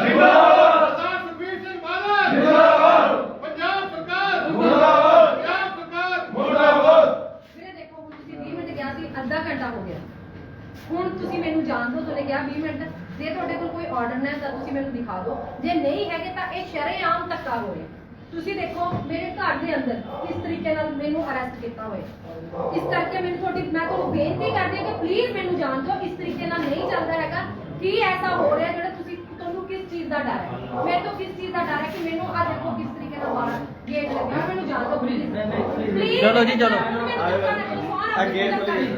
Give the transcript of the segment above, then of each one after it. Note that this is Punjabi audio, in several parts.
ਜਿੰਦਾਬਾਦ। ਜਿੰਦਾਬਾਦ ਸਰਦਾਰ ਸੁਖਬੀਰ ਸਿੰਘ ਬਾਦਲ। ਜਿੰਦਾਬਾਦ। ਪੰਜਾਬ ਸਰਕਾਰ। ਮੁਰਦਾਬਾਦ ਪੰਜਾਬ ਸਰਕਾਰ। ਮੁਰਦਾਬਾਦ। ਵੀਰੇ ਦੇਖੋ ਹੁਣ ਤੁਸੀਂ 20 ਮਿੰਟ ਗਿਆ ਸੀ ਅੱਧਾ ਘੰਟਾ ਹੋ ਗਿਆ। ਹੁਣ ਤੁਸੀਂ ਮੈਨੂੰ ਜਾਣ ਦਿਓ ਤੁਸੀਂ ਕਿਹਾ 20 ਮਿੰਟ। ਜੇ ਤੁਹਾਡੇ ਕੋਲ ਕੋਈ ਆਰਡਰ ਹੈ ਤਾਂ ਤੁਸੀਂ ਮੈਨੂੰ ਦਿਖਾ ਦਿਓ। ਜੇ ਨਹੀਂ ਹੈਗੇ ਤਾਂ ਇਹ ਸ਼ਰੇਆਮ ਧੱਕਾ ਹੋਇਆ ਤੁਸੀਂ ਦੇਖੋ ਮੇਰੇ ਘਰ ਦੇ ਅੰਦਰ ਕਿਸ ਤਰੀਕੇ ਨਾਲ ਮੈਨੂੰ ਅਰੈਸਟ ਕੀਤਾ ਹੋਇਆ। ਇਸ ਕਰਕੇ ਮੈਨੂੰ ਤੁਹਾਡੀ ਮੈਂ ਤੁਹਾਨੂੰ ਬੇਨਤੀ ਕਰਦੀ ਹਾਂ ਕਿ ਪਲੀਜ਼ ਮੈਨੂੰ ਜਾਣ ਦਿਓ। ਇਸ ਤਰੀਕੇ ਨਾਲ ਨਹੀਂ ਚੱਲਦਾ ਹੈਗਾ। ਕੀ ਐਸਾ ਹੋ ਰਿਹਾ ਜਿਹੜਾ ਚੀਜ਼ ਦਾ ਡਰ ਹੈ। ਮੇਰੇ ਤੋਂ ਕਿਸ ਚੀਜ਼ ਦਾ ਡਰ ਹੈ ਕਿ ਮੈਨੂੰ ਆ ਦੇਖੋ ਕਿਸ ਤਰੀਕੇ ਨਾਲ ਬਾਹਰ ਗੇਟ ਲੱਗਿਆ ਮੈਨੂੰ ਜਾਣ ਦਿਓ ਪਲੀਜ਼ ਚਲੋ ਜੀ, ਚਲੋ। ਅੱਗੇ ਬਿਲਕੁਲ ਵੀ ਨਹੀਂ।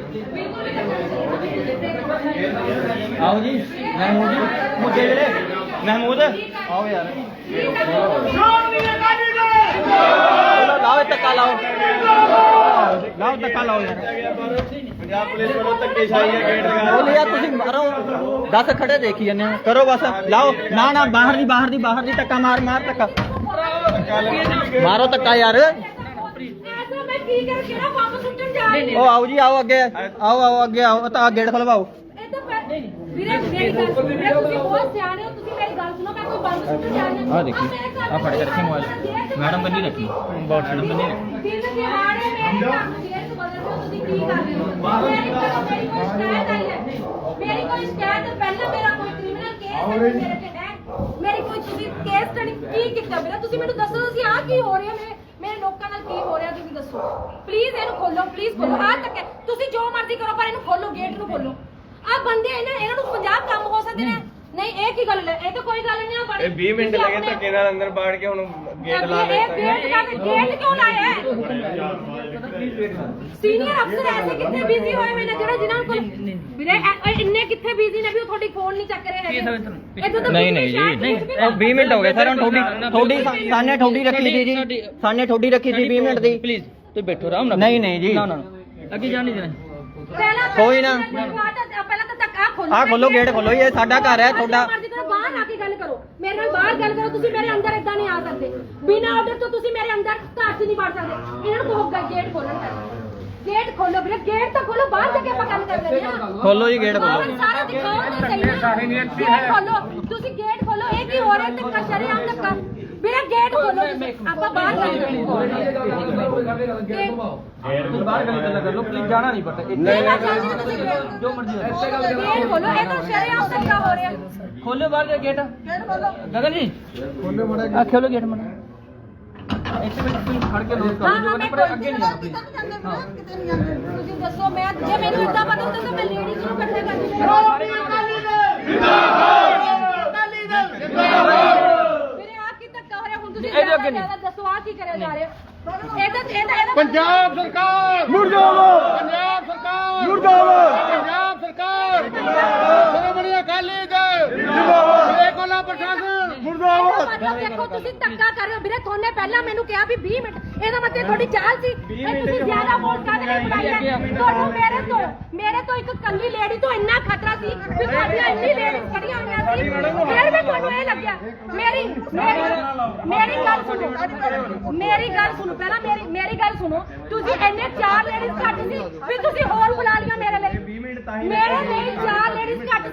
ਆਓ ਜੀ ਮਹਿਮੂਦ ਜੀ ਮੁੱਦੇ ਜਿਹੜੇ ਮਹਿਮੂਦ ਆਓ ਯਾਰ। ਲਾਓ ਧੱਕਾ ਲਾਓ। ਲਾਓ ਧੱਕਾ ਲਾਓ ਯਾਰ। ਪੰਜਾਬ ਪੁਲਿਸ ਵੱਲੋਂ ਧੱਕੇਸ਼ਾਹੀ ਹੈ ਗੇਟ ਲਗਾ ਬੋਲੇ ਯਾਰ ਤੁਸੀਂ ਮਾਰੋ। 10 ਖੜੇ ਦੇਖੀ ਜਾਂਦੇ ਹੋ। ਕਰੋ ਬਸ ਲਾਓ। ਨਾ ਨਾ ਬਾਹਰ ਦੀ ਬਾਹਰ ਦੀ ਬਾਹਰ ਦੀ ਧੱਕਾ ਮਾਰ ਮਾਰ ਧੱਕਾ। ਮਾਰੋ ਧੱਕਾ ਯਾਰ। ਐਸਾ ਮੈਂ ਕੀ ਕਰ ਕਿਹੜਾ ਬੰਬ ਸੁੱਟਣ ਜਾ ਰਹੀ ਉਹ ਆਓ ਜੀ ਆਓ ਅੱਗੇ। ਆਓ ਆਓ ਅੱਗੇ ਆਓ। ਤਾਂ ਗੇਟ ਖਲਵਾਓ। ਇਹ ਤਾਂ ਪੈ- ਵੀਰੇ ਮੇਰੀ ਗੱਲ ਸੁਣੋ ਵੀਰੇ ਤੁਸੀਂ ਬਹੁਤ ਸਿਆਣੇ ਹੋ ਤੁਸੀਂ ਮੇਰੀ ਗੱਲ ਸੁਣੋ ਮੈਂ ਕੋਈ ਬੰਬ ਸੁੱਟਣ ਜਾ ਰਹੀ ਹਾਂ ਆਹ ਦੇਖੀ। ਆਹ ਫੜ ਕੇ ਰੱਖੀ ਮੋਬਾਈਲ। ਮੈਡਮ ਬੰਨੀ ਰੱਖੀ। ਮੈਡਮ ਬੰਨੀ ਰੱਖੀ। ਦਿਨ ਦਿਹਾੜੇ ਮੇਰੇ ਘਰ ਨੂੰ ਜੇਲ੍ਹ ਤੋਂ ਬਦਲ ਰਹੇ ਹੋ ਤੁਸੀਂ ਕੀ ਕਰ ਰਹੇ ਹੋ ਮੇਰੀ ਕੋਲ ਮੇਰੀ ਕੋਈ ਸ਼ਿਕਾਇਤ ਆਈ ਹੈ ਮੇਰੀ ਕੋਈ ਸ਼ਿਕਾਇਤ ਪਹਿਲਾਂ ਮੇਰਾ ਕੋਈ ਕ੍ਰਿਮੀਨਲ ਕੇਸ ਹੈ ਮੇਰੇ ਤੇ ਹੈ। ਮੇਰੀ ਕੋਈ ਤੁਸੀਂ ਕੇਸ ਸਟੱਡੀ ਕੀ ਕੀਤਾ ਮੇਰਾ ਤੁਸੀਂ ਮੈਨੂੰ ਦੱਸੋ ਤੁਸੀਂ ਆਹ ਕੀ ਹੋ ਰਿਹਾ ਮੇਰੇ ਮੇਰੇ ਲੋਕਾਂ ਨਾਲ ਕੀ ਹੋ ਰਿਹਾ ਤੁਸੀਂ ਦੱਸੋ। ਪਲੀਜ਼ ਇਹਨੂੰ ਖੋਲੋ ਪਲੀਜ਼ ਖੋਲੋ। ਆਹ ਤੱਕ ਹੈ। ਤੁਸੀਂ ਜੋ ਮਰਜ਼ੀ ਕਰੋ ਪਰ ਇਹਨੂੰ ਖੋਲੋ ਗੇਟ ਨੂੰ ਖੋਲੋ। ਆਹ ਬੰਦੇ ਇਹਨਾਂ ਇਹਨਾਂ ਨੂੰ 50 ਕੰਮ ਹੋ ਸਕਦੇ ਨੇ। ਨਹੀਂ ਇਹ ਕੀ ਗੱਲ ਹੈ? ਇਹ ਤਾਂ ਕੋਈ ਗੱਲ ਨਹੀਂ ਆ ਬੜੀ ਇਹ 20 ਮਿੰਟ ਲੱਗੇ ਧੱਕੇ ਨਾਲ ਅੰਦਰ ਬਾੜ ਕੇ ਹੁਣ ਗੇਟ ਲਾ ਇਹ ਦਿੱਤਾ ਗੇਟ ਦਾ ਗੇਟ ਕਿਉਂ ਲਾਇਆ ਹੈ? ਸੀਨੀਅਰ ਅਫਸਰ ਐਸੇ ਕਿੱਥੇ ਬਿਜ਼ੀ ਹੋਏ ਹੋਏ ਨੇ ਜਿਹੜੇ ਜਿਨ੍ਹਾਂ ਕੋਲ ਵੀਰੇ ਐ- ਇਹ ਇੰਨੇ ਕਿੱਥੇ ਬਿਜ਼ੀ ਨੇ ਵੀ ਉਹ ਤੁਹਾਡੀ ਫੋਨ ਨਹੀਂ ਚੱਕ ਰਹੇ ਹੈਗੇ ਇੱਥੋਂ ਤਾਂ ਨਹੀਂ ਨਹੀਂ ਜੀ ਨਹੀਂ ਇਹ 20 ਮਿੰਟ ਹੋ ਗਏ ਸਰ ਹੁਣ ਤੁਹਾਡੀ ਤੁਹਾਡੀ ਸਾ- ਸਾਨੇ ਤੁਹਾਡੀ ਰੱਖੀ ਸੀ ਜੀ ਸਾਨੇ ਤੁਹਾਡੀ ਰੱਖੀ ਸੀ 20 ਮਿੰਟ ਦੀ ਪਲੀਜ਼ ਤੁਸੀਂ ਬੈਠੋ ਆਰਾਮ ਨਾਲ ਨਹੀਂ ਨਹੀਂ ਜੀ ਨਾ ਨਾ ਅੱਗੇ ਜਾਣ ਨਹੀਂ ਦੇਣਾ ਪਹਿਲਾਂ ਕੋਈ ਨਾ। ਪਹਿਲਾਂ ਤਾਂ ਤੱਕ ਆ ਖੋਲੋ ਖੋਲੋ, ਗੇਟ ਖੋਲੋ, ਇਹ ਸਾਡਾ ਘਰ ਹੈ, ਤੁਹਾਡਾ- ਬਾਹਰ ਆ ਕੇ ਗੱਲ ਕਰੋ। ਮੇਰੇ ਨਾਲ ਬਾਹਰ ਗੱਲ ਕਰੋ ਤੁਸੀਂ ਮੇਰੇ ਅੰਦਰ ਇਦਾਂ ਨਹੀਂ ਆ ਸਕਦੇ। ਬਿਨਾਂ ਆਰਡਰ ਤੋਂ ਤੁਸੀਂ ਮੇਰੇ ਅੰਦਰ ਘਰ 'ਚ ਨਹੀਂ ਵੜ ਸਕਦੇ। ਇਹਨਾਂ ਨੂੰ ਕਹੋ ਗੇਟ ਖੋਲਣ ਕਰ ਗੇਟ ਖੋਲੋ ਵੀਰੇ ਗੇਟ ਤਾਂ ਖੋਲੋ ਬਾਹਰ ਜਾ ਕੇ ਆਪਾਂ ਗੱਲ ਕਰ ਲੈਂਦੇ ਆ ਖੋਲੋ ਜੀ ਗੇਟ ਖੋਲੋ। ਸਾਰਾ ਦਿਖਾਓ ਤਾਂ ਸਹੀ ਨਾ। ਗੇਟ ਖੋਲੋ ਤੁਸੀਂ ਗੇਟ ਖੋਲੋ ਇਹ ਕੀ ਹੋ ਰਿਹਾ ਧੱਕਾ ਸ਼ਰੇਆਮ ਧੱਕਾ। ਵੀਰੇ ਗੇਟ ਖੋਲੋ ਆਪਾਂ ਬਾਹਰ ਗੱਲ ਕਰਾਂਗੇ ਤੁਸੀਂ ਬਾਹਰ ਗੱਲ ਗੱਲਾਂ ਕਰ ਲਓ ਪਲੀਜ਼ ਜਾਣਾ ਨਹੀਂ ਪੜਦਾ ਨਹੀਂ ਮੈਂ ਚਾਹੁੰਦੀ ਹਾਂ ਤੁਸੀਂ। ਗੇਟ ਜੋ ਮਰਜ਼ੀ ਹੋਵੇ। ਗੇਟ ਖੋਲੋ। ਇਹ ਤਾਂ ਸ਼ਰੇਆਮ ਧੱਕਾ ਹੋ ਰਿਹਾ। ਖੋਲੋ ਬਾਹਰ ਜਾ ਗੇਟ ਗੇਟ ਖੋਲੋ। ਗਗਨ ਜੀ। ਖੋਲੋ ਮੜਾ ਆ ਖੋਲੋ ਗੇਟ ਮੜਾ ਇੱਥੇ ਵਿੱਚ ਤੁਸੀਂ ਖੜ ਕੇ ਨੋਟ ਹਾਂ ਕਰੋ ਮੈਂ ਪਰ ਅੱਗੇ ਨਹੀਂ ਆਉਣਾ ਤੁਸੀਂ ਦੱਸੋ ਮੈਂ ਜੇ ਮੈਨੂੰ ਇਦਾਂ ਪਤਾ ਹੁੰਦਾ ਤਾਂ ਮੈਂ ਲੇਡੀਜ਼ ਨੂੰ ਇਕੱਠੇ ਕਰਦੀ ਮੇਰੇ ਆ ਕੀ ਧੱਕਾ ਹੋ ਰਿਹਾ ਹੁਣ ਤੁਸੀਂ ਇਹਦੇ ਅੱਗੇ ਨਹੀਂ। ਜ਼ਿਆਦਾ ਦੱਸੋ ਆ ਕੀ ਕਰਿਆ ਜਾ ਰਿਹਾ। ਇਹਦਾ ਇਹਦਾ ਇਹਦਾ ਪੰਜਾਬ ਸਰਕਾਰ! ਮੁਰਦਾਬਾਦ! ਪੰਜਾਬ ਸਰਕਾਰ! ਮੁਰਦਾਬਾਦ! ਪੰਜਾਬ ਸਰਕਾਰ! ਸ਼੍ਰੋਮਣੀ ਅਕਾਲੀ ਦਲ! ਜਿੰਦਾਬਾਦ ਇਹ ਕੋਲਾ ਪ੍ਰਸ਼ਾਸਨ! ਮੁਰਦਾਬਾਦ! ਮਤਲਬ ਦੇਖੋ ਤੁਸੀਂ ਧੱਕਾ ਕਰ ਰਹੇ ਹੋ। ਵੀਰੇ ਤੁਹਾਨੇ ਪਹਿਲਾਂ ਮੈਨੂੰ ਕਿਹਾ ਵੀ 20 ਮਿੰਟ ਇਹਦਾ ਮਤਲਬ ਤੁਹਾਡੀ ਚਾਲ ਸੀ। ਇਹ ਤੁਸੀਂ ਜ਼ਿਆਦਾ ਵੋਟ ਕਾਹਦੇ ਲਈ ਬਣਾਈ ਹੈ? ਤੁਹਾਨੂੰ ਮੇਰੇ ਤੋਂ ਮੇਰੇ ਤੋਂ ਇੱਕ ਕੱਲੀ ਲੇਡੀ ਤੋਂ ਇੰਨਾ ਖਤਰਾ ਸੀ ਵੀ ਤੁਹਾਡੀਆਂ ਇੰਨੀ ਲੇਡੀਜ਼ ਖੜੀਆਂ ਹੋਈਆਂ ਸੀ। ਫਿਰ ਵੀ ਤੁਹਾਨੂੰ ਇਹ ਲੱਗਿਆ। ਮੇਰੀ ਮੇਰੀ ਗੱਲ ਸੁਣੋ ਮੇਰੀ ਗੱਲ ਸੁਣੋ ਪਹਿਲਾਂ ਮੇਰੀ ਮੇਰੀ ਗੱਲ ਸੁਣੋ। ਤੁਸੀਂ ਇੰਨੇ ਚਾਰ ਲੇਡੀਜ਼ ਘੱਟ ਸੀ ਵੀ ਤੁਸੀਂ ਹੋਰ ਬੁਲਾ ਲਿਆ ਮੇਰੇ ਲਈ। ਮੇਰੇ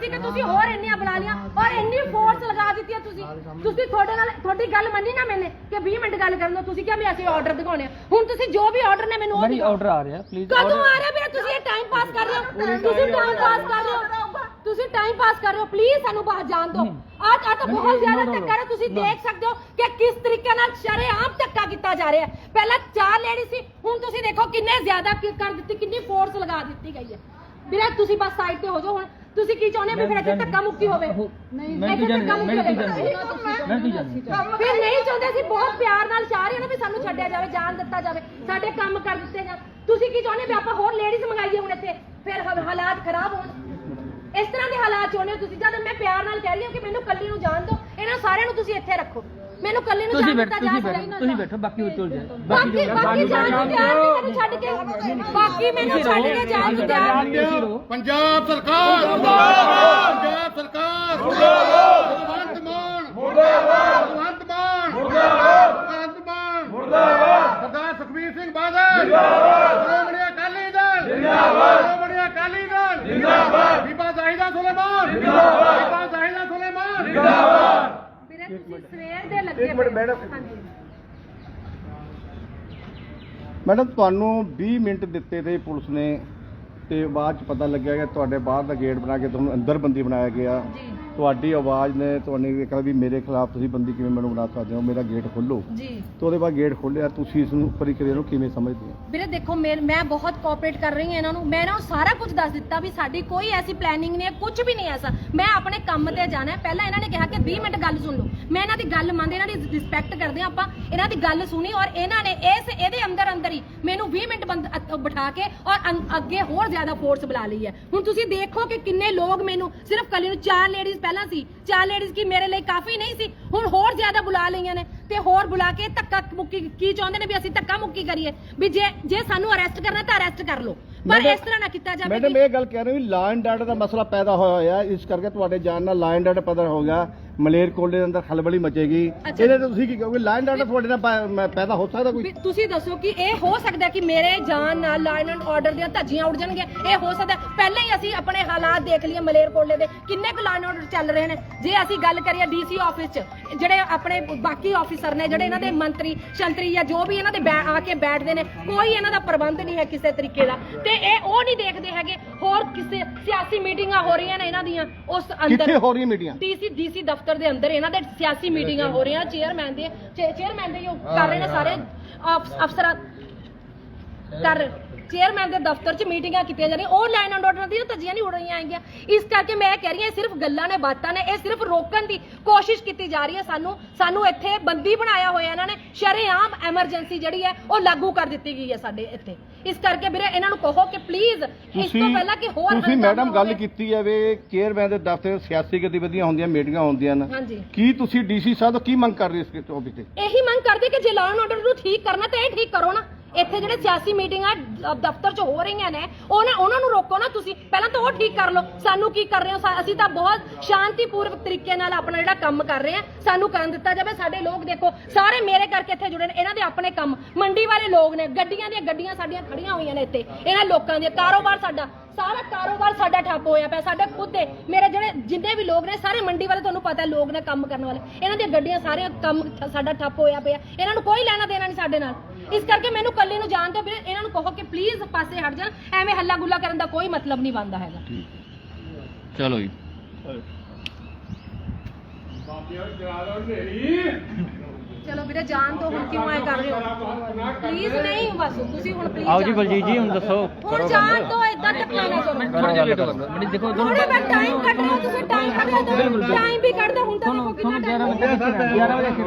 ਸੀ ਕਿ ਤੁਸੀਂ ਹੋਰ ਇੰਨੀਆਂ ਬੁਲਾ ਲਿਆ ਔਰ ਇੰਨੀ ਫੋਰਸ ਲਗਾ ਦਿੱਤੀ ਹੈ ਤੁਸੀਂ। ਤੁਸੀਂ ਤੁਹਾਡੇ ਨਾਲ ਤੁਹਾਡੀ ਗੱਲ ਮੰਨੀ ਨਾ ਮੈਨੇ ਕਿ 20 ਮਿੰਟ ਗੱਲ ਕਰਨ ਦੋ। ਤੁਸੀਂ ਕਿਹਾ ਵੀ ਅਸੀਂ ਆਰਡਰ ਦਿਖਾਉਣੇ ਆ। ਹੁਣ ਤੁਸੀਂ ਜੋ ਵੀ ਆਰਡਰ ਨੇ ਮੈਨੂੰ ਉਹ ਦਿਖਾਓ। ਆਰਡਰ ਆ ਰਿਹਾ ਪਲੀਜ਼ ਕਦੋਂ ਆ ਰਿਹਾ ਵੀਰੇ? ਤੁਸੀਂ ਇਹ ਟਾਈਮ ਪਾਸ ਕਰ ਰਹੇ ਹੋ। ਤੁਸੀਂ ਟਾਈਮ ਪਾਸ ਕਰ ਰਹੇ ਹੋ। ਤੁਸੀਂ ਟਾਈਮ ਪਾਸ ਕਰ ਰਹੇ ਹੋ। ਪਲੀਜ਼ ਸਾਨੂੰ ਬਾਹਰ ਜਾਣ ਦਿਓ ਆਹ ਆਹ ਤਾਂ ਬਹੁਤ ਜ਼ਿਆਦਾ ਧੱਕਾ ਹੈ ਤੁਸੀਂ ਦੇਖ ਸਕਦੇ ਹੋ ਕਿ ਕਿਸ ਤਰੀਕੇ ਨਾਲ ਸ਼ਰੇਆਮ ਧੱਕਾ ਕੀਤਾ ਜਾ ਰਿਹਾ ਹੈ। ਪਹਿਲਾਂ ਚਾਰ ਲੇਡੀ ਸੀ ਹੁਣ ਤੁਸੀਂ ਦੇਖੋ ਕਿੰਨੇ ਜ਼ਿਆਦਾ ਕਰ ਦਿੱਤੀ ਕਿੰਨੀ ਫੋਰਸ ਲਗਾ ਦਿੱਤੀ ਗਈ ਹੈ। ਵੀਰੇ ਤੁਸੀਂ ਬਸ ਸਾਈਡ ਤੇ ਹੋ ਜਾਓ ਹੁਣ। ਤੁਸੀਂ ਕੀ ਚਾਹੁੰਦੇ ਹੋ ਵੀ ਫਿਰ ਇੱਥੇ ਧੱਕਾ ਮੁੱਕੀ ਹੋਵੇ? ਨਹੀਂ ਮੈਂ ਕੀ ਧੱਕਾ ਮੁੱਕੀ ਹੋਵੇ। ਮੈਂ ਕੀ ਜਾਣਦਾ? ਫਿਰ ਨਹੀਂ ਚਾਹੁੰਦੇ ਸੀ ਬਹੁਤ ਪਿਆਰ ਨਾਲ ਚਾਹ ਰਹੇ ਨੇ ਵੀ ਸਾਨੂੰ ਛੱਡਿਆ ਜਾਵੇ ਜਾਨ ਦਿੱਤਾ ਜਾਵੇ। ਸਾਡੇ ਕੰਮ ਕਰ ਦਿੱਤੇ ਜਾਣ। ਤੁਸੀਂ ਕੀ ਚਾਹੁੰਦੇ ਵੀ ਆਪਾਂ ਹੋਰ ਲੇਡੀਜ਼ ਮੰਗਾਈਏ ਹੁਣ ਇੱਥੇ? ਫਿਰ ਹਾ- ਹਾਲਾਤ ਖਰਾਬ ਹੋਣ। ਇਸ ਤਰ੍ਹਾਂ ਦੇ ਹਾਲਾਤ ਚਾਹੁੰਦੇ ਹੋ ਤੁਸੀਂ? ਜਦ ਮੈਂ ਪਿਆਰ ਨਾਲ ਕਹਿ ਰਹੀ ਹਾਂ ਕਿ ਮੈਨੂੰ ਕੱਲੀ ਨੂੰ ਜਾਣ ਦਿਓ ਇਹਨਾਂ ਸਾਰਿਆਂ ਨੂੰ ਤੁਸੀਂ ਇੱਥੇ ਰੱਖੋ। ਮੈਨੂੰ ਕੱਲੀ ਨੂੰ ਤੁਸੀਂ ਜਾਣ ਬੈਠੋ ਦਿੱਤਾ ਜਾ ਤੁਸੀਂ ਬੈਠੋ ਤੁਸੀਂ ਬੈਠੋ ਬਾਕੀ ਉਹ ਚਲ ਜਾਏ ਬਾਕੀ ਬਾਕੀ ਜਾਣ ਨੂੰ ਤਿਆਰ ਨਹੀਂ ਮੈਨੂੰ ਛੱਡ ਕੇ। ਬਾਕੀ ਮੈਨੂੰ ਛੱਡ ਕੇ ਜਾਣ ਨੂੰ ਤਿਆਰ ਰਹੋ ਪੰਜਾਬ ਸਰਕਾਰ ਪੰਜਾਬ ਸਰਕਾਰ ਮੁਰਦਾਬਾਦ ਭਗਵੰਤ ਮਾਨ ਮੁਰਦਾਬਾਦ ਭਗਵੰਤ ਮਾਨ ਮੁਰਦਾਬਾਦ ਭਗਵੰਤ ਮਾਨ ਮੁਰਦਾਬਾਦ ਸਰਦਾਰ ਸੁਖਬੀਰ ਸਿੰਘ ਬਾਦਲ ਜਿੰਦਾਬਾਦ ਸ਼੍ਰੋਮਣੀ ਅਕਾਲੀ ਦਲ ਜਿੰਦਾਬਾਦ ਸ਼੍ਰੋਮਣੀ ਅਕਾਲੀ ਦਲ ਜਿੰਦਾਬਾਦ ਬੀਬਾ ਜ਼ਾਹਿਦਾ ਸੁਲੇਮਾਨ ਜਿੰਦਾਬਾਦ ਬੀਬਾ ਜ਼ਾਹਿਦਾ ਸੁਲੇਮਾਨ ਜਿੰਦਾਬਾਦ ਵੀਰੇ ਤੁਸੀਂ ਸਵੇਰ ਦੇ ਲੱਗੇ ਇੱਕ ਮਿੰਟ ਮੈਡਮ ਹਾਂਜੀ। ਮੈਡਮ ਤੁਹਾਨੂੰ 20 ਮਿੰਟ ਦਿੱਤੇ ਤੇ ਪੁਲਿਸ ਨੇ ਤੇ ਬਾਅਦ ਚ ਪਤਾ ਲੱਗਿਆ ਕਿ ਤੁਹਾਡੇ ਬਾਹਰ ਦਾ ਗੇਟ ਬਣਾ ਕੇ ਤੁਹਾਨੂੰ ਅੰਦਰ ਬੰਦੀ ਬਣਾਇਆ ਗਿਆ। ਜੀ। ਤੁਹਾਡੀ ਆਵਾਜ਼ ਨੇ ਤੁਹਾਨੂੰ ਇਹ ਕਿਹਾ ਵੀ ਮੇਰੇ ਖਿਲਾਫ ਤੁਸੀਂ ਬੰਦੀ ਕਿਵੇਂ ਮੈਨੂੰ ਬਣਾ ਸਕਦੇ ਹੋ ਮੇਰਾ ਗੇਟ ਖੋਲੋ। ਜੀ। ਤੇ ਉਹਦੇ ਬਾਅਦ ਗੇਟ ਖੋਲਿਆ ਤੁਸੀਂ ਇਸ ਨੂੰ ਪ੍ਰਕਿਰਿਆ ਨੂੰ ਕਿਵੇਂ ਸਮਝਦੇ ਹੋ? ਵੀਰੇ ਦੇਖੋ ਮੈਂ ਮੈਂ ਬਹੁਤ ਕੋਆਪਰੇਟ ਕਰ ਰਹੀ ਹਾਂ ਇਹਨਾਂ ਨੂੰ। ਮੈਂ ਨੂੰ ਸਾਰਾ ਕੁਝ ਦੱਸ ਦਿੱਤਾ ਵੀ ਸਾਡੀ ਕੋਈ ਐਸੀ ਪਲੈਨਿੰਗ ਨਹੀਂ ਹੈ ਕੁਝ ਵੀ ਨਹੀਂ ਐਸਾ ਮੈਂ ਆਪਣੇ ਕੰਮ ਤੇ ਜਾਣਾ ਹੈ। ਪਹਿਲਾਂ ਇਹਨਾਂ ਨੇ ਕਿਹਾ ਕਿ 20 ਮਿੰਟ ਗੱਲ ਸੁਣ ਲਓ। ਮੈਂ ਇਹਨਾਂ ਦੀ ਗੱਲ ਮੰਨਦੇ ਇਹਨਾਂ ਦੀ ਰਿਸਪੈਕਟ ਕਰਦੇ ਹਾਂ ਆਪਾਂ। ਇਹਨਾਂ ਦੀ ਗੱਲ ਸੁਣੀ ਔਰ ਇਹਨਾਂ ਨੇ ਇਸ ਇਹਦੇ ਅੰਦਰ ਅੰਦਰ ਹੀ ਮੈਨੂੰ 20 ਮਿੰਟ ਬੰਦ ਅ- ਬਿਠਾ ਕੇ ਔਰ ਅੰ- ਅੱਗੇ ਹੋਰ ਜ਼ਿਆਦਾ ਫੋਰਸ ਬੁਲਾ ਲਈ ਹੈ। ਹੁਣ ਤੁਸੀਂ ਦੇਖੋ ਕਿ ਕਿੰਨੇ ਲੋਕ ਮੈਨੂੰ ਸਿਰਫ ਕੱਲੀ ਨੂੰ ਚਾਰ ਲੇਡੀਜ਼ ਪਹਿਲਾਂ ਸੀ। ਚਾਰ ਲੇਡੀਜ਼ ਕੀ ਮੇਰੇ ਲਈ ਕਾਫੀ ਨਹੀਂ ਸੀ? ਹੁਣ ਹੋਰ ਜ਼ਿਆਦਾ ਬੁਲਾ ਲਈਆਂ ਨੇ ਤੇ ਹੋਰ ਬੁਲਾ ਕੇ ਧੱਕਾ ਮੁੱਕੀ ਕੀ ਚਾਹੁੰਦੇ ਨੇ ਵੀ ਅਸੀਂ ਧੱਕਾ ਮੁੱਕੀ ਕਰੀਏ? ਵੀ ਜੇ ਜੇ ਸਾਨੂੰ ਅਰੈਸਟ ਕਰਨਾ ਤਾਂ ਅਰੈਸਟ ਕਰ ਲਓ। ਪਰ ਇਸ ਤਰ੍ਹਾਂ ਨਾ ਕੀਤਾ ਜਾਵੇ ਮੈਡਮ ਇਹ ਗੱਲ ਕਹਿ ਰਹੇ ਵੀ ਲਾ ਐਂਡ ਆਰਡਰ ਦਾ ਮਸਲਾ ਪੈਦਾ ਹੋਇਆ ਹੋਇਆ ਇਸ ਕਰਕੇ ਤੁਹਾਡੇ ਜਾਣ ਨਾਲ ਲਾ ਐਂਡ ਆਰਡਰ ਪੈਦਾ ਹੋ ਗਿਆ। ਮਲੇਰ ਕੋਲੇ ਦੇ ਅੰਦਰ ਖਲਬਲੀ ਮਚੇਗੀ। ਇਹਦੇ ਤੇ ਤੁਸੀਂ ਕੀ ਕਹੋਗੇ? ਲਾ ਐਂਡ ਆਰਡਰ ਤੁਹਾਡੇ ਨਾਲ ਪੈਦਾ ਹੋ ਸਕਦਾ ਕੋਈ? ਤੁਸੀਂ ਦੱਸੋ ਕਿ ਇਹ ਹੋ ਸਕਦਾ ਕਿ ਮੇਰੇ ਜਾਨ ਨਾਲ ਲਾਈਨ ਐਂਡ ਆਰਡਰ ਦੀਆਂ ਧੱਜੀਆਂ ਉੱਡ ਜਾਣਗੀਆਂ? ਇਹ ਹੋ ਸਕਦਾ ਪਹਿਲਾਂ ਹੀ ਅਸੀਂ ਆਪਣੇ ਹਾਲਾਤ ਦੇਖ ਲਈਏ ਮਲੇਰਕੋਟਲੇ ਦੇ। ਕਿੰਨੇ ਕੁ ਲਾਈਨ ਆਰਡਰ ਚੱਲ ਰਹੇ ਨੇ? ਜੇ ਅਸੀਂ ਗੱਲ ਕਰੀਏ ਡੀਸੀ ਆਫਿਸ 'ਚ ਜਿਹੜੇ ਆਪਣੇ ਬਾਕੀ ਆਫੀਸਰ ਨੇ ਜਿਹੜੇ ਇਹਨਾਂ ਦੇ ਮੰਤਰੀ ਸ਼ੰਤਰੀ ਜਾਂ ਜੋ ਵੀ ਇਹਨਾਂ ਦੇ ਆ ਕੇ ਬੈਠਦੇ ਨੇ ਕੋਈ ਇਹਨਾਂ ਦਾ ਪ੍ਰਬੰਧ ਨਹੀਂ ਹੈ ਕਿਸੇ ਤਰੀਕੇ ਦਾ। ਤੇ ਇਹ ਉਹ ਨਹੀਂ ਦੇਖਦੇ ਹੈਗੇ। ਹੋਰ ਕਿਸੇ ਸਿਆਸੀ ਮੀਟਿੰਗਾਂ ਹੋ ਰਹੀਆਂ ਨੇ ਇਹਨਾਂ ਦੀਆਂ ਉਸ ਅੰਦਰ। ਕਿੱਥੇ ਹੋ ਰਹੀਆਂ ਮੀਟਿੰਗਾਂ? ਡੀਸੀ ਡੀਸੀ ਦਫ਼ਤਰ ਦੇ ਅੰਦਰ ਇਹਨਾਂ ਦੇ ਸਿਆਸੀ ਮੀਟਿੰਗਾਂ ਹੋ ਰਹੀਆਂ ਚੇਅਰਮੈਨ ਦੇ ਚੇਅਰਮੈਨ ਦੇ ਉਹ ਕਰ ਰਹੇ ਨੇ ਸਾਰੇ। ਅਫ- ਅਫਸਰਾਂ ਕਰ ਚੇਅਰਮੈਨ ਦੇ ਦਫ਼ਤਰ 'ਚ ਮੀਟਿੰਗਾਂ ਕੀਤੀਆਂ ਜਾ ਰਹੀਆਂ ਉਹ ਲਾਈਨ ਐਂਡ ਆਰਡਰ ਦੀਆਂ ਧੱਜੀਆਂ ਨਹੀਂ ਉੜ ਰਹੀਆਂ ਆਏਗੀਆਂ ਇਸ ਕਰਕੇ ਮੈਂ ਕਹਿ ਰਹੀ ਹਾਂ ਇਹ ਸਿਰਫ ਗੱਲਾਂ ਨੇ ਬਾਤਾਂ ਨੇ ਇਹ ਸਿਰਫ ਰੋਕਣ ਦੀ ਕੋਸ਼ਿਸ਼ ਕੀਤੀ ਜਾ ਰਹੀ ਹੈ ਸਾਨੂੰ। ਸਾਨੂੰ ਇੱਥੇ ਬੰਦੀ ਬਣਾਇਆ ਹੋਇਆ ਇਹਨਾਂ ਨੇ ਸ਼ਰੇਆਮ ਐਮਰਜੈਂਸੀ ਜਿਹੜੀ ਹੈ ਉਹ ਲਾਗੂ ਕਰ ਦਿੱਤੀ ਗਈ ਹੈ ਸਾਡੇ ਇੱਥੇ। ਇਸ ਕਰਕੇ ਵੀਰੇ ਇਹਨਾਂ ਨੂੰ ਕਹੋ ਕਿ ਪਲੀਜ਼ ਇਸ ਤੋਂ ਪਹਿਲਾਂ ਕਿ ਹੋਰ ਤੁਸੀਂ ਹੰਗਾਮਾ ਮੈਡਮ ਗੱਲ ਹੋਵੇ। ਕੀਤੀ ਹੈ ਵੀ ਚੇਅਰਮੈਨ ਦੇ ਦਫ਼ਤਰ ਸਿਆਸੀ ਗਤੀਵਿਧੀਆਂ ਹੁੰਦੀਆਂ ਮੀਟਿੰਗਾਂ ਹੁੰਦੀਆਂ ਨੇ। ਹਾਂਜੀ। ਕੀ ਤੁਸੀਂ ਡੀਸੀ ਸਾਹਿਬ ਤੋਂ ਕੀ ਮੰਗ ਕਰ ਰਹੇ ਇਸ ਟੌਪਿਕ ਤੇ? ਇਹੀ ਮੰਗ ਕਰਦੇ ਕਿ ਜੇ ਲਾਅ ਆਰਡਰ ਨੂੰ ਠੀਕ ਕਰਨਾ ਤਾਂ ਇਹ ਠੀਕ ਕਰੋ ਨਾ। ਇੱਥੇ ਜਿਹੜੇ ਸਿਆਸੀ ਮੀਟਿੰਗਾਂ ਦ- ਦਫ਼ਤਰ 'ਚ ਹੋ ਰਹੀਆਂ ਨੇ, ਉਹ ਨਾ ਉਹਨਾਂ ਨੂੰ ਰੋਕੋ ਨਾ ਤੁਸੀਂ। ਪਹਿਲਾਂ ਤਾਂ ਉਹ ਠੀਕ ਕਰ ਲਓ। ਸਾਨੂੰ ਕੀ ਕਰ ਰਹੇ ਹੋ? ਸਾ- ਅਸੀਂ ਤਾਂ ਬਹੁਤ ਸ਼ਾਂਤੀਪੂਰਵਕ ਤਰੀਕੇ ਨਾਲ ਆਪਣਾ ਜਿਹੜਾ ਕੰਮ ਕਰ ਰਹੇ ਹਾਂ। ਸਾਨੂੰ ਕਰਨ ਦਿੱਤਾ ਜਾਵੇ। ਸਾਡੇ ਲੋਕ ਦੇਖੋ, ਸਾਰੇ ਮੇਰੇ ਕਰਕੇ ਇੱਥੇ ਜੁੜੇ ਨੇ। ਇਹਨਾਂ ਦੇ ਆਪਣੇ ਕੰਮ। ਮੰਡੀ ਵਾਲੇ ਲੋਕ ਨੇ, ਗੱਡੀਆਂ ਦੀਆਂ ਗੱਡੀਆਂ ਸਾਡੀਆਂ ਖੜੀਆਂ ਹੋਈਆਂ ਨੇ ਇੱਥੇ। ਇਹਨਾਂ ਲੋਕਾਂ ਦੇ ਕਾਰੋਬਾਰ ਸਾਡਾ ਸਾਰਾ ਕਾਰੋਬਾਰ ਸਾਡਾ ਠੱਪ ਹੋਇਆ ਪਿਆ ਸਾਡੇ ਖੁਦ ਦੇ ਮੇਰੇ ਜਿਹੜੇ ਜਿੰਨੇ ਵੀ ਲੋਕ ਨੇ ਸਾਰੇ ਮੰਡੀ ਵਾਲੇ ਤੁਹਾਨੂੰ ਪਤਾ ਹੈ ਲੋਕ ਨੇ ਕੰਮ ਕਰਨ ਵਾਲੇ। ਇਹਨਾਂ ਦੀਆਂ ਗੱਡੀਆਂ ਸਾਰੇ ਕੰਮ ਸਾਡਾ ਠੱਪ ਹੋਇਆ ਪਿਆ। ਇਹਨਾਂ ਨੂੰ ਕੋਈ ਲੈਣਾ ਦੇਣਾ ਨਹੀਂ ਸਾਡੇ ਨਾਲ। ਇਸ ਕਰਕੇ ਮੈਨੂੰ ਕੱਲੀ ਨੂੰ ਜਾਣ ਦਿਓ ਵੀਰੇ ਇਹਨਾਂ ਨੂੰ ਕਹੋ ਕਿ ਪਲੀਜ਼ ਪਾਸੇ ਹਟ ਜਾਣ। ਐਵੇਂ ਹੱਲਾ ਗੁੱਲਾ ਕਰਨ ਦਾ ਕੋਈ ਮਤਲਬ ਨਹੀਂ ਬਣਦਾ ਹੈਗਾ। ਚਲੋ ਜੀ। ਚਲੋ ਵੀਰੇ ਜਾਣ ਤੋਂ ਹੁਣ ਕਿਉਂ ਐ ਕਰ ਰਹੇ ਹੋ? ਪਲੀਜ਼ ਨਹੀਂ ਬਸ ਤੁਸੀਂ ਹੁਣ ਪਲੀਜ਼ ਆਓ ਜੀ ਬਲਜੀਤ ਜੀ ਹੁਣ ਦੱਸੋ। ਹੁਣ ਜਾਣ ਤੋਂ ਇਦਾਂ ਧੱਕਾ ਨਾ ਕਰੋ ਕਰੋ ਗੱਲ ਕਰੋ ਬੜੀ ਦੇਖੋ ਬਸ ਟਾਈਮ ਕੱਢ ਲਓ ਤੁਸੀਂ ਟਾਈਮ ਕੱਢ ਲਓ ਟਾਈਮ ਵੀ ਕੱਢ ਦੋ ਹੁਣ ਤਾਂ ਦੇਖੋ ਕਿੰਨਾ ਟਾਈਮ 11 ਵਜੇ ਨਾ ਰੱਖਿਓ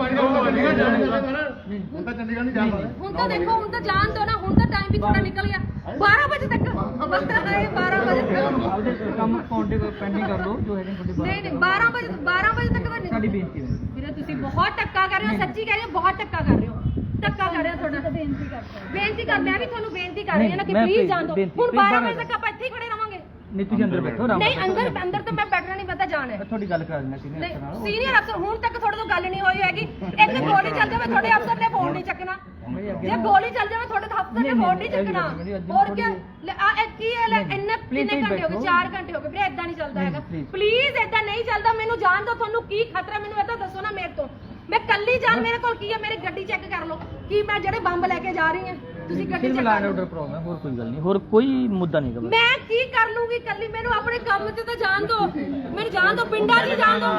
ਵੀਰੇ ਹੁਣ ਤਾਂ ਚੰਡੀਗੜ੍ਹ ਨਹੀਂ ਜਾਣਾ ਹੁਣ ਤਾਂ ਦੇਖੋ ਹੁਣ ਤਾਂ ਜਾਣ ਦੋ ਨਾ ਹੁਣ ਤਾਂ ਟਾਈਮ ਵੀ ਥੋੜਾ ਨਿਕਲ ਗਿਆ। 12 ਵਜੇ ਤੱਕ। ਬਸ ਹਾਏ 12 ਵਜੇ ਤੱਕ। ਕੰਮ ਕਾਉਂਟੇ ਪੈਂਡਿੰਗ ਕਰ ਲਓ ਜੋ ਹੈਗੇ ਤੁਹਾਡੇ ਨਹੀਂ ਨਹੀਂ 12 ਵਜੇ 12 ਵਜੇ ਤੱਕ ਤਾਂ ਸਾਡੀ ਨਹੀਂ ਬੇਨਤੀ ਹੈ। ਵੀਰੇ ਤੁਸੀਂ ਬਹੁਤ ਟੱਕਾ ਕਰ ਰਹੇ ਹੋ ਸੱਚੀ ਕਹਿ ਰਹੇ ਹੋ ਬਹੁਤ ਟੱਕਾ ਕਰ ਰਹੇ ਹੋ। ਟੱਕਾ ਕਰ ਰਹੇ ਹੋ ਤੁਹਾਡਾ। ਬੇਨਤੀ ਕਰਦਾ ਬੇਨਤੀ ਕਰ ਮੈਂ ਵੀ ਤੁਹਾਨੂੰ ਬੇਨਤੀ ਕਰ ਰਹੀ ਹਾਂ ਨਾ ਕਿ ਮੈਂ ਪਲੀਜ਼ ਜਾਣ ਦਿਓ। ਹੁਣ please 12 ਬਾਹਰ ਵਜੇ ਤੱਕ ਆਪਾਂ ਇੱਥੇ ਹੀ ਖੜੇ ਰਵਾਂਗੇ। ਨਹੀਂ ਤੁਸੀਂ ਅੰਦਰ ਬੈਠੋ ਆਰਾਮ ਨਹੀਂ ਅੰਦਰ ਅੰਦਰ ਤਾਂ ਮੈਂ ਬੈਠਣਾ ਨਹੀਂ ਪਤਾ ਜਾਣਾ ਹੈ। ਤੁਹਾਡੀ ਗੱਲ ਕਰਾ ਦਿੰਦਾ ਸੀ ਨਹੀਂ ਸੀਨੀਅਰ ਅਫਸਰ ਹੁਣ ਤੱਕ ਤੁਹਾਡੇ ਤੋਂ ਗੱਲ ਨਹੀਂ ਹੋਈ ਹੈਗੀ। ਇੱਕ ਗੋਲੀ ਚੱਲ ਜਾਵੇ ਤੁਹਾਡੇ ਅਫਸਰ ਨੇ ਫੋਨ ਨਹੀਂ ਚੱਕਣਾ। ਜੇ ਗੋਲੀ ਚੱਲ ਜਾਵੇ ਤੁਹਾਡੇ ਤਾਂ ਅਫਸਰ ਨੇ ਫੋਨ ਨਹੀਂ ਚੱਕਣਾ। ਹੋਰ ਕੀ ਲੈ, ਆ ਇਹ ਕੀ ਹੈ? ਲੈ, ਇੰਨੇ ਕਿੰਨੇ ਘੰਟੇ ਹੋ ਗਏ? 4 ਘੰਟੇ ਹੋ ਗਏ ਵੀਰੇ ਇਦਾਂ ਨਹੀਂ ਚੱਲਦਾ ਹੈਗਾ। ਪਲੀਜ਼ ਇਦਾਂ ਨਹੀਂ ਚੱਲਦਾ। ਮੈਨੂੰ ਜਾਣ ਦਿਓ ਤੁਹਾਨੂੰ ਕੀ ਖਤਰਾ ਮੈਨੂੰ ਤਾਂ ਦੱਸੋ ਨਾ ਮੇਰੇ ਤੋਂ। ਮੈਂ ਕੱਲੀ ਜਾਣ ਮੇਰੇ ਕੋਲ ਕੀ ਹੈ? ਮੇਰੀ ਗੱਡੀ ਚੈੱਕ ਕਰ ਲਓ। ਕੀ ਮੈਂ ਜਿਹੜੇ ਬੰਬ ਲੈ ਕੇ ਜਾ ਰਹੀ ਹਾਂ? ਤੁਸੀਂ ਗੱਡੀ ਸਿਰਫ ਲਾਈਨ ਆਰਡਰ ਪ੍ਰੋਬਲਮ ਹੈ ਹੋਰ ਕੋਈ ਗੱਲ ਨਹੀਂ ਹੋਰ ਕੋਈ ਮੁੱਦਾ ਨਹੀਂ ਗਾ। ਮੈਂ ਕੀ ਕਰ ਲੂੰਗੀ ਕੱਲੀ ਮੈਨੂੰ ਆਪਣੇ ਕੰਮ ਤੇ ਤਾਂ ਜਾਣ ਦਿਓ ਮੈਨੂੰ ਜਾਣ ਦਿਓ ਪਿੰਡਾਂ 'ਚ ਜਾਣ ਦਿਓ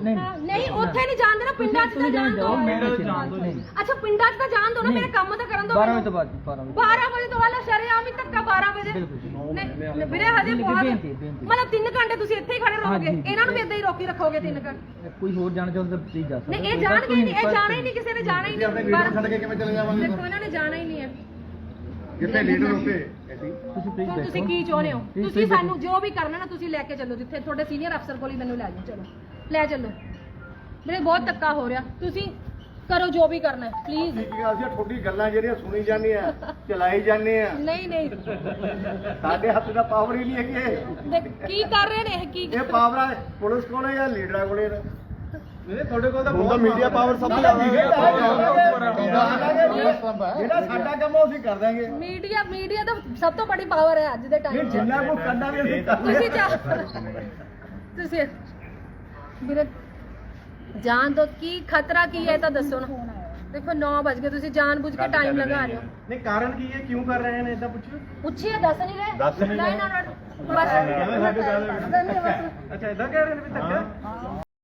ਨਹੀਂ ਨਹੀਂ ਉੱਥੇ ਨਹੀਂ ਜਾਣ ਦੇਣਾ ਪਿੰਡਾਂ 'ਚ ਤਾਂ ਜਾਣ ਦਿਓ ਮੈਂ ਜਾਣ ਦੋ। ਨਹੀਂ ਅੱਛਾ ਪਿੰਡਾਂ 'ਚ ਤਾਂ ਜਾਣ ਦਿਓ ਨਾ ਮੇਰੇ ਕੰਮ ਤਾਂ ਕਰਨ ਦਿਓ 12 ਵਜੇ ਤੋਂ ਬਾਅਦ 12 ਵਜੇ 12 ਵਜੇ ਤੋਂ ਬਾਅਦ ਸ਼ਰੇਆਮ ਹੀ ਧੱਕਾ 12 ਵਜੇ। ਨਹੀਂ ਵੀਰੇ ਹਜੇ ਬਹੁਤ। ਮਤਲਬ 3 ਘੰਟੇ ਤੁਸੀਂ ਇੱਥੇ ਹੀ ਖੜੇ ਰਹੋਗੇ। ਇਹਨਾਂ ਨੂੰ ਵੀ ਇਦਾਂ ਹੀ ਰੋਕੀ ਰੱਖੋਗੇ 3 ਘੰਟੇ। ਕੋਈ ਹੋਰ ਜਾਣਾ ਚਾਹੁੰਦਾ ਤਾਂ ਪਲੀਜ਼ ਜਾ ਸਕਦਾ ਨਹੀਂ ਇਹ ਜਾਣਗੇ ਨਹੀਂ ਇਹ ਜਾਣਾ ਹੀ ਨਹੀਂ। ਕਿਸੇ ਨੇ ਜਾਣਾ ਹੀ ਨਹੀਂ। ਛੱਡ ਬਾਰਾਂ- ਕੇ ਕਿਵੇਂ ਚਲੇ ਜਾਵਾਂਗੇ? ਦੇਖੋ ਇਹਨਾਂ ਨੇ ਜਾਣਾ ਹੀ ਨਹੀਂ ਹੈ। ਜਿੱਥੇ ਲੀਡਰ ਹੁੰਦੇ ਅਸੀਂ ਤੁਸੀਂ ਪਲੀਜ਼ ਹੁਣ ਤੁਸੀਂ ਕੀ ਚਾਹੁੰਦੇ ਹੋ? ਤੁਸੀਂ। ਸਾਨੂੰ ਜੋ ਵੀ ਕਰਨਾ ਨਾ ਤੁਸੀਂ ਲੈ ਕੇ ਚੱਲੋ ਜਿੱਥੇ। ਤੁਹਾਡੇ ਸੀਨੀਅਰ ਅਫਸਰ ਕੋਲ ਹੀ ਮੈਨੂੰ ਲੈ ਜਾਓ। ਚਲੋ ਲੈ ਚੱਲੋ। ਮੇਰੇ ਬਹੁਤ ਧੱਕਾ ਹੋ ਰਿਹਾ। ਤੁਸੀਂ ਕਰੋ ਜੋ ਵੀ ਕਰਨਾ ਹੈ ਪਲੀਜ਼ ਕੀ ਗੱਲ ਸੀ ਤੁਹਾਡੀ ਗੱਲਾਂ ਜਿਹੜੀਆਂ ਸੁਣੀ ਜਾਂਦੀਆਂ ਚਲਾਈ ਜਾਂਦੇ ਆ। ਨਹੀਂ ਨਹੀਂ। ਸਾਡੇ ਹੱਥ ਦਾ ਪਾਵਰ ਹੀ ਨਹੀਂ ਹੈਗੀ ਇਹ। ਦੇਖ, ਕੀ ਕਰ ਰਹੇ ਨੇ ਇਹ? ਕੀ ਇਹ ਪਾਵਰ ਪੁਲਿਸ ਕੋਲ ਜਾਂ ਲੀਡਰਾਂ ਕੋਲੇ ਨੇ ਤੁਹਾਡੇ ਕੋਲ ਤਾਂ ਬਹੁਤ ਮੀਡੀਆ ਪਾਵਰ ਸਭ ਤੋਂ ਜਿਹੜਾ ਸਾਡਾ ਕੰਮ ਉਹ ਅਸੀਂ ਕਰ ਦਾਂਗੇ ਮੀਡੀਆ ਮੀਡੀਆ ਤਾਂ ਸਭ ਤੋਂ ਬੜੀ ਪਾਵਰ ਹੈ ਅੱਜ ਦੇ ਇਹ ਟਾਈਮ 'ਚ ਜਿੰਨਾ ਕੋ ਕਰਨਾ ਵੀ ਅਸੀਂ ਕਰ ਤੁਸੀਂ ਜਾ ਤੁਸੀਂ ਵੀਰੇ ਜਾਣ ਦੋ ਕੀ ਖਤਰਾ ਕੀ ਹੈ ਇਹ ਤਾਂ ਦੱਸੋ ਨਾ ਦੇਖੋ 9 ਵਜ ਗਏ ਤੁਸੀਂ ਜਾਣਬੁੱਝ ਕੇ ਟਾਈਮ ਲਗਾ ਰਹੇ ਹੋ ਨਹੀਂ ਕਾਰਨ ਕੀ ਹੈ ਕਿਉਂ ਕਰ ਰਹੇ ਨੇ ਇਦਾਂ ਪੁੱਛੋ ਪੁੱਛੀਏ ਦੱਸ ਨਹੀਂ ਰਹੇ ਦੱਸ ਨਹੀਂ ਰਹੇ। ਨਾ ਨਾ ਨਾ ਬਸ ਅੱਛਾ ਇਦਾਂ ਕਹਿ ਰਹੇ ਨੇ ਵੀ ਧੱਕਾ